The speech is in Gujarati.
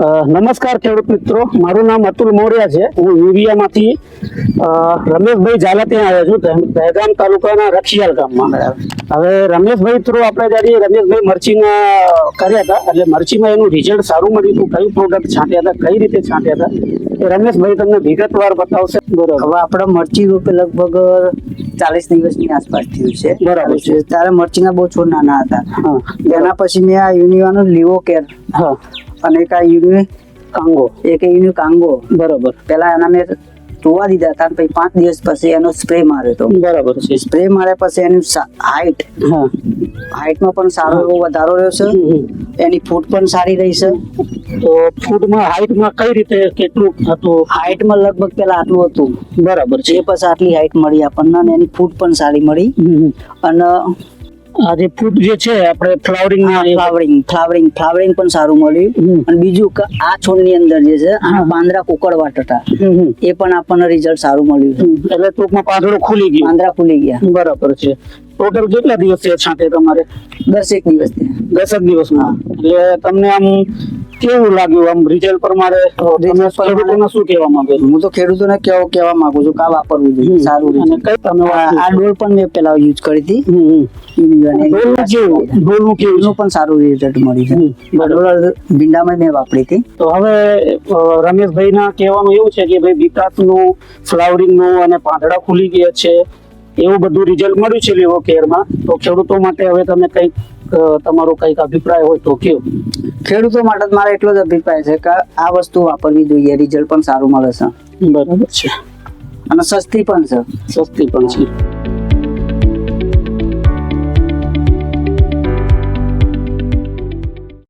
નમસ્કાર ખેડૂત મિત્રો. મારું નામ અતુલ મૌર્યા છે. હું યુરિયામાંથી રમેશભાઈ ઝાલા ત્યાં આવ્યો છું. દહેગામ તાલુકાના રખિયાલ ગામમાં. હવે રમેશભાઈ થ્રુ આપણે જ્યારે રમેશભાઈ મરચીના કર્યા હતા એટલે મરચીમાં એનું રિઝલ્ટ સારું મળ્યું હતું. કઈ પ્રોડક્ટ છાંટ્યા હતા કઈ રીતે છાંટ્યા હતા એ રમેશભાઈ તમને વિગતવાર બતાવશે. બરોબર. હવે આપણે મરચી રોપે લગભગ ચાલીસ દિવસની આસપાસ થયું છે. બરાબર છે. ત્યારે મરચીના બહુ છોડ નાના હતા. હા. તેના પછી મેં આ યુનિવાનો લીવો કેર હા. અને એક આ યુનિ કાંગો એક યુનિ કાંગો. બરોબર. પેલા એના મેં ધોવા દીધા હતા પછી પાંચ દિવસ પછી એનો સ્પ્રે માર્યો હતો. બરાબર છે. સ્પ્રે માર્યા પછી એની હાઈટ. હા. હાઈટમાં પણ સારો એવો વધારો રહ્યો છે. એની ફૂટ પણ સારી રહી છે. તો ફૂડમાં હાઈટમાં કઈ રીતે કેટલું હતું? હાઈટમાં લગભગ પેલા આટલું હતું. બરાબર છે. એ પછી આટલી હાઈટ મળી આપણને અને એની ફૂટ પણ સારી મળી. અને આ જે ફૂટ જે છે આપણે ફ્લાવરિંગ ફ્લાવરિંગ ફ્લાવરિંગ ફ્લાવરિંગ પણ સારું મળ્યું. અને બીજું કે આ છોડની અંદર જે છે આ પાંદરા કુકડવાટ હતા. એ પણ આપણને રિઝલ્ટ સારું મળ્યું. એટલે ટૂંકમાં પાંદડું ખુલી ગયું. પાંદરા ખુલી ગયા. બરાબર છે. ટોટલ કેટલા દિવસ છે છાંટે તમારે? દસ એક દિવસ દસ એક દિવસમાં. એટલે તમને આમ કેવું લાગ્યું? આમ રિઝલ્ટ પ્રમાણે શું કહેવા માંગે હું તો ખેડૂતોને કેવો કહેવા માંગુ છું કા વાપરવું જોઈએ સારું અને કઈ તમે આ ડોલ પણ મેં પેલા યુઝ કરી હતી. ડોલનું કેવું? કેવું પણ સારું રિઝલ્ટ મળી છે. ભીંડામાં મેં વાપરી હતી. તો હવે રમેશભાઈના કહેવાનું એવું છે કે ભાઈ વિકાસનું ફ્લાવરિંગનું અને પાંદડા ખુલી ગયા છે. એવું બધું રિઝલ્ટ મળ્યું છે લીવો કેરમાં. તો ખેડૂતો માટે હવે તમે કંઈક તમારો કંઈક અભિપ્રાય હોય તો કયો. ખેડૂતો માટે મારો એટલો જ અભિપ્રાય છે કે આ વસ્તુ વાપરવી જોઈએ રિઝલ્ટ પણ સારું મળે છે. બરાબર છે. અને સસ્તી પણ છે. સસ્તી પણ છે.